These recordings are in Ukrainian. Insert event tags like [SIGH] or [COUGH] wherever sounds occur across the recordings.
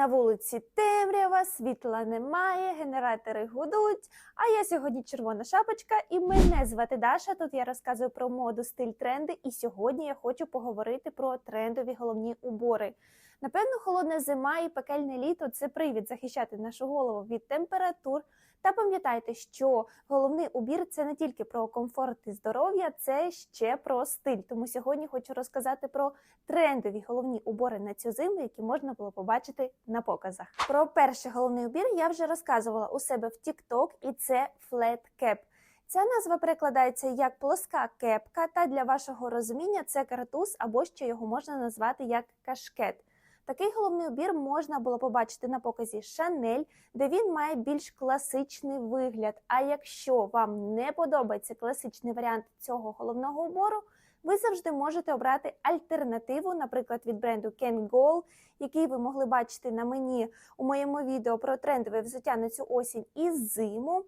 На вулиці темрява, світла немає, генератори гудуть. А я сьогодні червона шапочка, і мене звати Даша. Тут я розказую про моду, стиль, тренди. І сьогодні я хочу поговорити про трендові головні убори. Напевно, холодна зима і пекельне літо це привід захищати нашу голову від температур. Та пам'ятайте, що головний убір це не тільки про комфорт і здоров'я, це ще про стиль. Тому сьогодні хочу розказати про трендові головні убори на цю зиму, які можна було побачити на показах. Про перший головний убір я вже розказувала у себе в TikTok, і це flat cap. Ця назва перекладається як плоска кепка, та для вашого розуміння це картуз або ще його можна назвати як кашкет. Такий головний убір можна було побачити на показі Шанель, де він має більш класичний вигляд. А якщо вам не подобається класичний варіант цього головного убору, ви завжди можете обрати альтернативу, наприклад, від бренду Kangol, який ви могли бачити на мені у моєму відео про трендове взуття на цю осінь і зиму.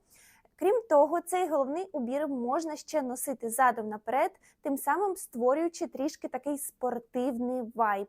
Крім того, цей головний убір можна ще носити задом наперед, тим самим створюючи трішки такий спортивний вайб.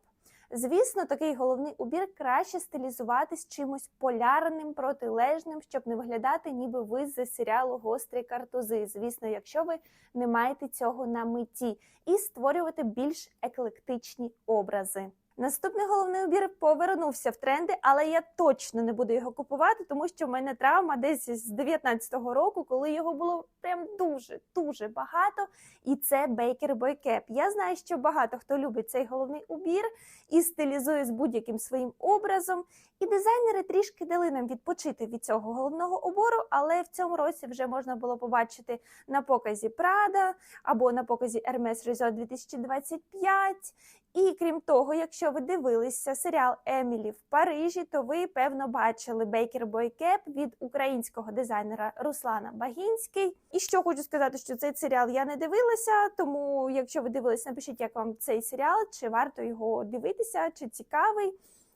Звісно, такий головний убір краще стилізувати з чимось полярним, протилежним, щоб не виглядати, ніби ви з серіалу Гострі картузи. Звісно, якщо ви не маєте цього на меті, і створювати більш еклектичні образи. Наступний головний убір повернувся в тренди, але я точно не буду його купувати, тому що в мене травма десь з 19-го року, коли його було прям дуже дуже багато. І це Boy Cap. Я знаю, що багато хто любить цей головний убір і стилізує з будь-яким своїм образом. І дизайнери трішки дали нам відпочити від цього головного убору, але в цьому році вже можна було побачити на показі Prada або на показі Hermes Resort 2025. І крім того, якщо ви дивилися серіал Емілі в Парижі, то ви певно бачили бейкер бойкеп від українського дизайнера Руслана Багінський. І що хочу сказати, що цей серіал я не дивилася. Тому, якщо ви дивилися, напишіть, як вам цей серіал, чи варто його дивитися, чи цікавий.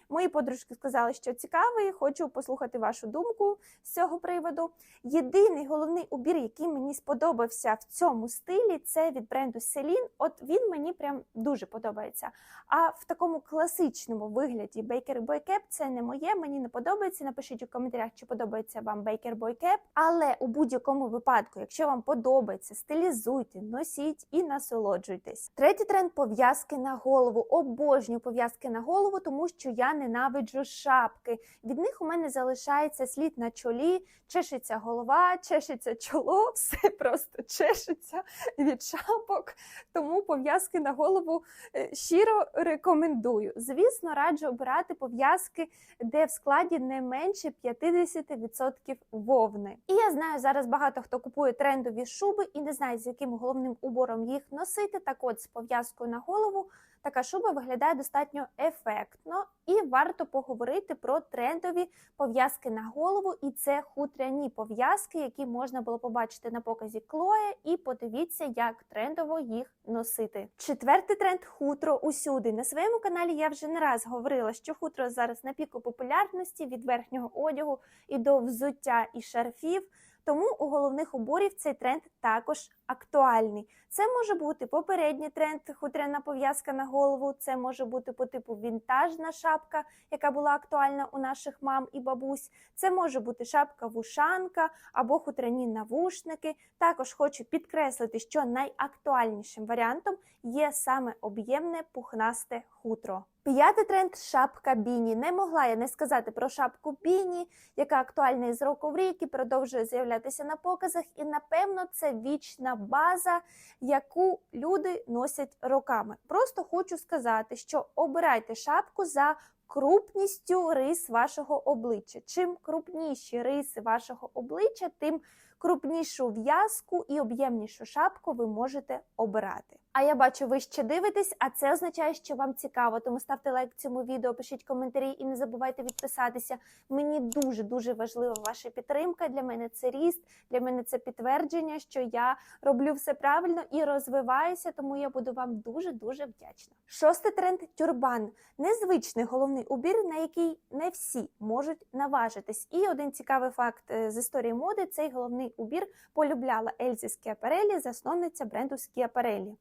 Мої подружки сказали, що цікавий, хочу послухати вашу думку з цього приводу. Єдиний головний убір, який мені сподобався в цьому стилі, це від бренду Celine. От він мені прям дуже подобається. А в такому класичному вигляді Baker Boy Cap це не моє, мені не подобається. Напишіть у коментарях, чи подобається вам Baker Boy Cap. Але у будь-якому випадку, якщо вам подобається, стилізуйте, носіть і насолоджуйтесь. Третій тренд пов'язки на голову. Обожнюю пов'язки на голову, тому що я ненавиджу шапки. Від них у мене залишається слід на чолі, чешеться голова, чешеться чоло, [LAUGHS] все просто чешеться від шапок. Тому пов'язки на голову е, щиро рекомендую. Звісно, раджу обирати пов'язки, де в складі не менше 50% вовни. І я знаю, зараз багато хто купує трендові шуби і не знає, з яким головним убором їх носити. Так от з пов'язкою на голову така шуба виглядає достатньо ефектно, і варто поговорити про трендові пов'язки на голову. І це хутряні пов'язки, які можна було побачити на показі Клоє. І подивіться, як трендово їх носити. Четвертий тренд хутро усюди. На своєму каналі я вже не раз говорила, що хутро зараз на піку популярності від верхнього одягу і до взуття і шарфів. Тому у головних уборів цей тренд також актуальний. Це може бути попередній тренд, хутряна пов'язка на голову. Це може бути по типу вінтажна шапка, яка була актуальна у наших мам і бабусь. Це може бути шапка-вушанка або хутряні навушники. Також хочу підкреслити, що найактуальнішим варіантом є саме об'ємне пухнасте хутро. П'ятий тренд шапка біні. Не могла я не сказати про шапку біні, яка актуальна із року в рік і продовжує з'являтися на показах. І напевно це вічна база, яку люди носять роками. Просто хочу сказати, що обирайте шапку за крупністю рис вашого обличчя. Чим крупніші риси вашого обличчя, тим крупнішу в'язку і об'ємнішу шапку ви можете обирати. А я бачу, ви ще дивитесь, а це означає, що вам цікаво. Тому ставте лайк цьому відео, пишіть коментарі і не забувайте підписатися. Мені дуже дуже важлива ваша підтримка. Для мене це ріст, для мене це підтвердження, що я роблю все правильно і розвиваюся. Тому я буду вам дуже дуже вдячна. Шостий тренд тюрбан незвичний головний убір, на який не всі можуть наважитись. І один цікавий факт е, з історії моди: цей головний убір полюбляла Ельзі Скіапарелі, засновниця бренду Скіапарелі.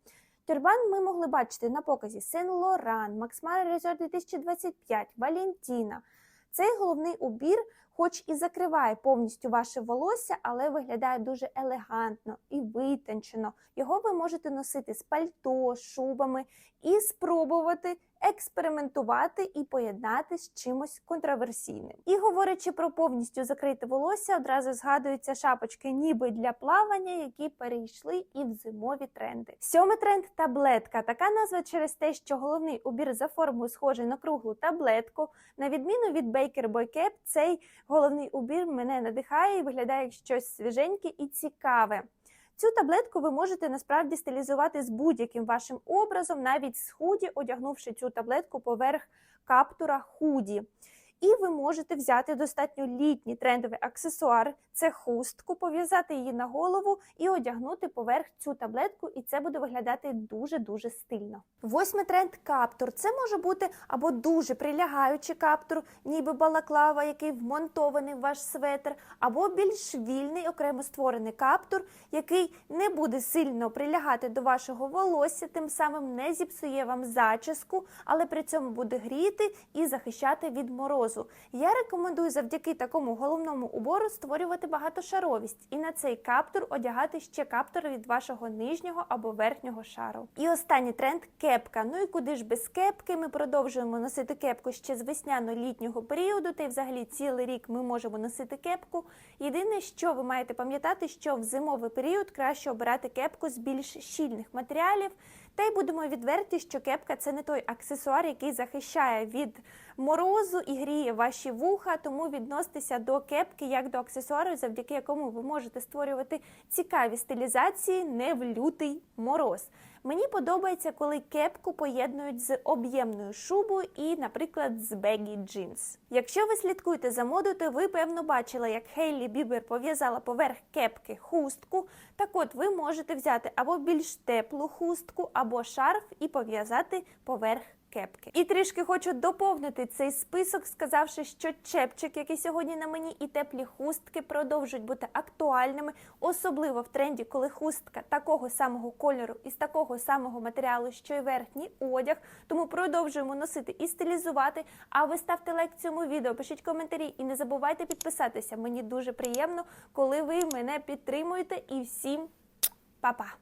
Тюрбан ми могли бачити на показі Сен Лоран, Максмар Резор 2025, Валентіна. Цей головний убір, хоч і закриває повністю ваше волосся, але виглядає дуже елегантно і витончено. Його ви можете носити з пальто, шубами і спробувати експериментувати і поєднати з чимось контроверсійним. І говорячи про повністю закрите волосся, одразу згадуються шапочки, ніби для плавання, які перейшли і в зимові тренди. Сьомий тренд таблетка. Така назва через те, що головний убір за формою схожий на круглу таблетку. На відміну від Baker Boy Cap, цей головний убір мене надихає і виглядає як щось свіженьке і цікаве. Цю таблетку ви можете насправді стилізувати з будь-яким вашим образом, навіть з худі, одягнувши цю таблетку поверх каптура худі. І ви можете взяти достатньо літній трендовий аксесуар, це хустку, пов'язати її на голову і одягнути поверх цю таблетку, і це буде виглядати дуже-дуже стильно. Восьмий тренд каптур. Це може бути або дуже прилягаючий каптур, ніби балаклава, який вмонтований в ваш светр, або більш вільний, окремо створений каптур, який не буде сильно прилягати до вашого волосся, тим самим не зіпсує вам зачіску, але при цьому буде гріти і захищати від морозу. Я рекомендую завдяки такому головному убору створювати багатошаровість і на цей каптур одягати ще каптур від вашого нижнього або верхнього шару. І останній тренд кепка. Ну і куди ж без кепки? Ми продовжуємо носити кепку ще з весняно-літнього періоду, та й взагалі цілий рік ми можемо носити кепку. Єдине, що ви маєте пам'ятати, що в зимовий період краще обирати кепку з більш щільних матеріалів. Та й будемо відверті, що кепка це не той аксесуар, який захищає від морозу і гріє ваші вуха, тому відноситися до кепки як до аксесуару, завдяки якому ви можете створювати цікаві стилізації не в лютий мороз. Мені подобається, коли кепку поєднують з об'ємною шубою і, наприклад, з бегі джинс. Якщо ви слідкуєте за моду, то ви певно бачили, як Хейлі Бібер пов'язала поверх кепки хустку. Так от ви можете взяти або більш теплу хустку, або шарф і пов'язати поверх кепки. І трішки хочу доповнити цей список, сказавши, що чепчик, який сьогодні на мені, і теплі хустки продовжують бути актуальними, особливо в тренді, коли хустка такого самого кольору і з такого самого матеріалу, що й верхній одяг. Тому продовжуємо носити і стилізувати. А ви ставте лайк цьому відео, пишіть коментарі і не забувайте підписатися. Мені дуже приємно, коли ви мене підтримуєте. І всім па-па!